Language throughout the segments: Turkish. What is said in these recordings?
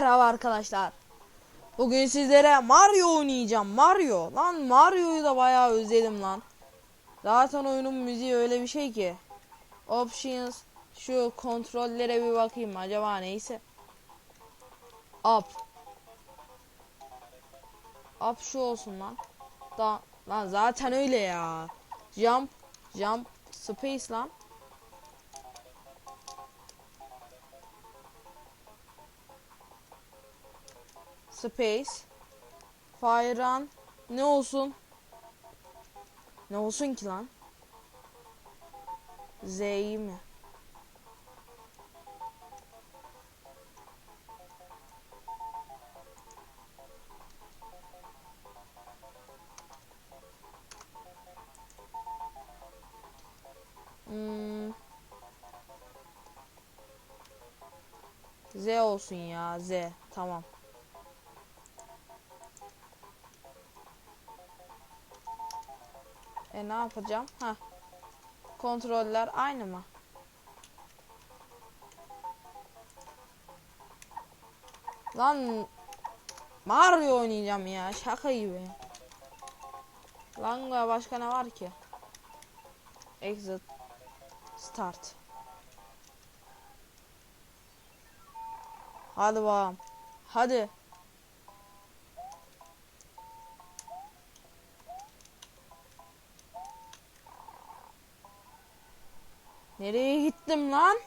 Merhaba arkadaşlar. Bugün sizlere Mario oynayacağım. Mario. Lan Mario'yu da bayağı özledim lan. Zaten oyunun müziği öyle bir şey ki. Options. Şu kontrollere bir bakayım acaba neyse. Up. Up şu olsun lan. Da lan zaten öyle ya. Jump. Jump. Space lan. Space. Run. Ne olsun? Ne olsun ki lan? Z'yi mi? Hmm. Z olsun ya Z tamam. E ne yapacağım? Ha. Kontroller aynı mı? Lan Mario oynayacağım ya şaka gibi. Lan başka ne var ki? Exit Start. Hadi bakalım. Hadi. Nereye gittim lan?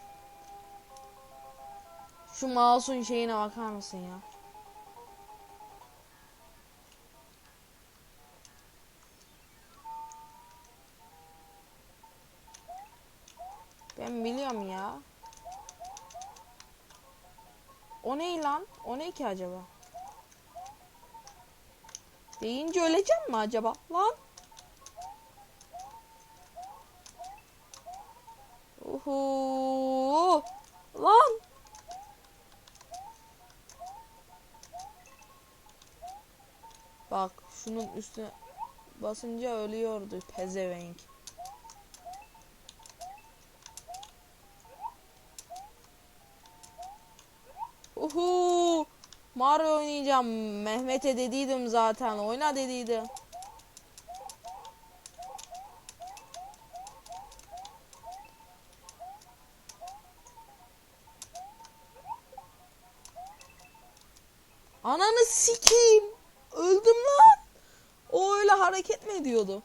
Şu mouse'un şeyine bakar mısın ya? Ben biliyorum ya. O ne lan? O ne ki acaba? Deyince öleceğim mi acaba? Lan. Uhu. Lan. Bak şunun üstüne basınca ölüyordu pezevenk. Uhu. Mario oynayacağım. Mehmet'e dediydim zaten. Oyna dediydim. Ananı sikeyim. Öldüm lan. O öyle hareket mi ediyordu?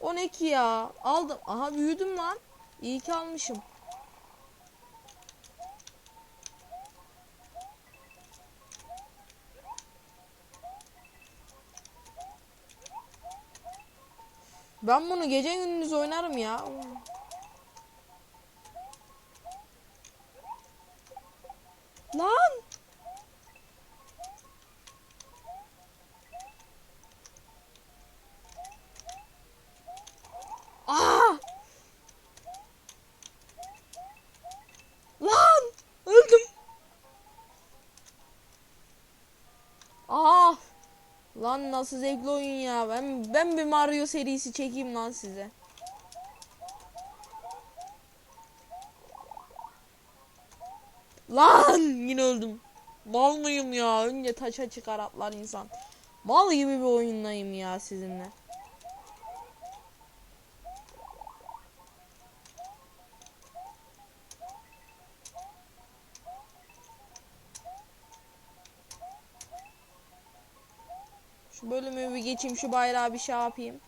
O ne ki ya? Aldım. Aha büyüdüm lan. İyi ki almışım. Ben bunu gece gündüz oynarım ya. Lan nasıl zevkli oyun ya. Ben ben bir Mario serisi çekeyim lan size. Lan yine öldüm. Mal mıyım ya? Önce taşa çıkar atlar insan. Mal gibi bir oyundayım ya sizinle. Şu bölümü bir geçeyim şu bayrağı bir şey yapayım.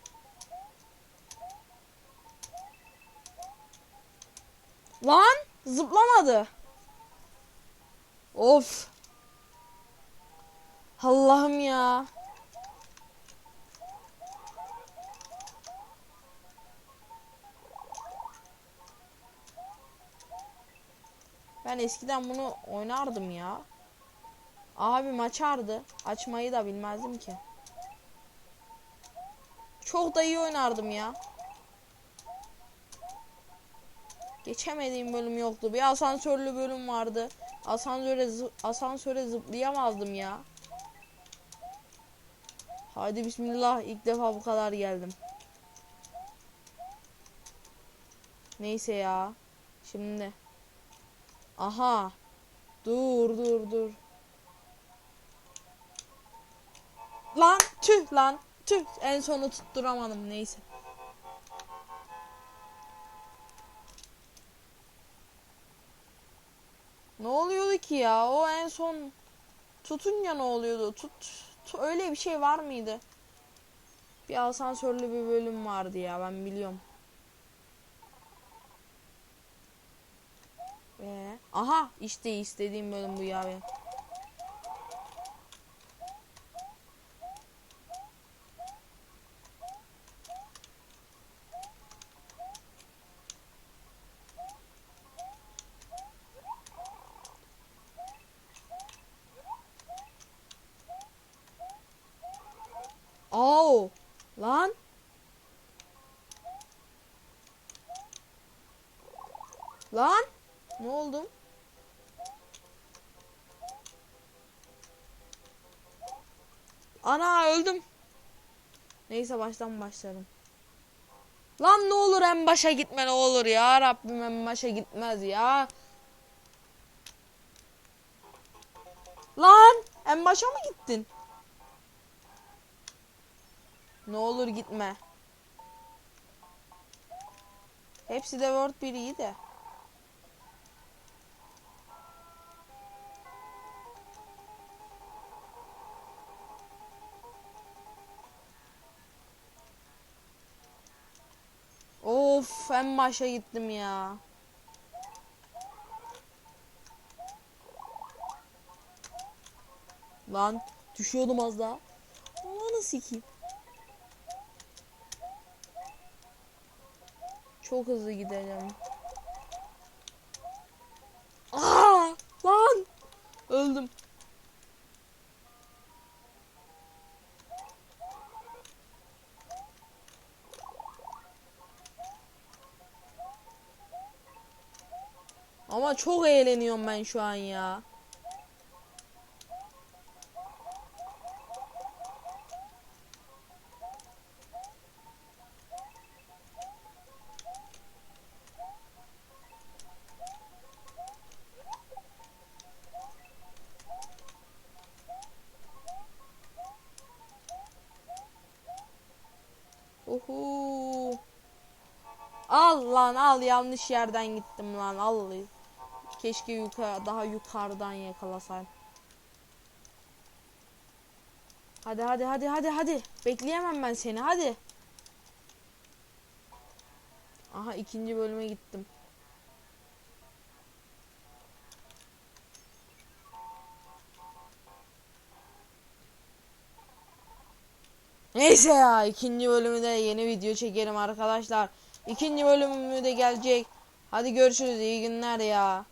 Lan zıplamadı. Of. Allah'ım ya. Ben eskiden bunu oynardım ya. Abim açardı. Açmayı da bilmezdim ki. Çok da iyi oynardım ya. Geçemediğim bölüm yoktu. Bir asansörlü bölüm vardı. Asansöre zı- asansöre zıplayamazdım ya. Hadi bismillah ilk defa bu kadar geldim. Neyse ya. Şimdi Aha. Dur dur dur. Lan tüh lan tüh en sonu tutturamadım neyse. Ne oluyordu ki ya? O en son tutunca ne oluyordu? Tut, tu- öyle bir şey var mıydı? Bir asansörlü bir bölüm vardı ya ben biliyorum. Ee, aha işte istediğim bölüm bu ya benim. Au! Lan! Lan! Ne oldu? Ana öldüm. Neyse baştan başlarım. Lan ne olur en başa gitme ne olur ya Rabbim en başa gitmez ya. Lan en başa mı gittin? Ne olur gitme. Hepsi de Word 1 iyi de. En başa gittim ya. Lan düşüyordum az daha. Ananı sikeyim. Çok hızlı gidelim. Ama çok eğleniyorum ben şu an ya. Uhu. Al lan al yanlış yerden gittim lan al. Keşke yukarı daha yukarıdan yakalasaydım. Hadi hadi hadi hadi hadi. Bekleyemem ben seni hadi. Aha ikinci bölüme gittim. Neyse ya ikinci bölümü de yeni video çekelim arkadaşlar. İkinci bölümü de gelecek. Hadi görüşürüz iyi günler ya.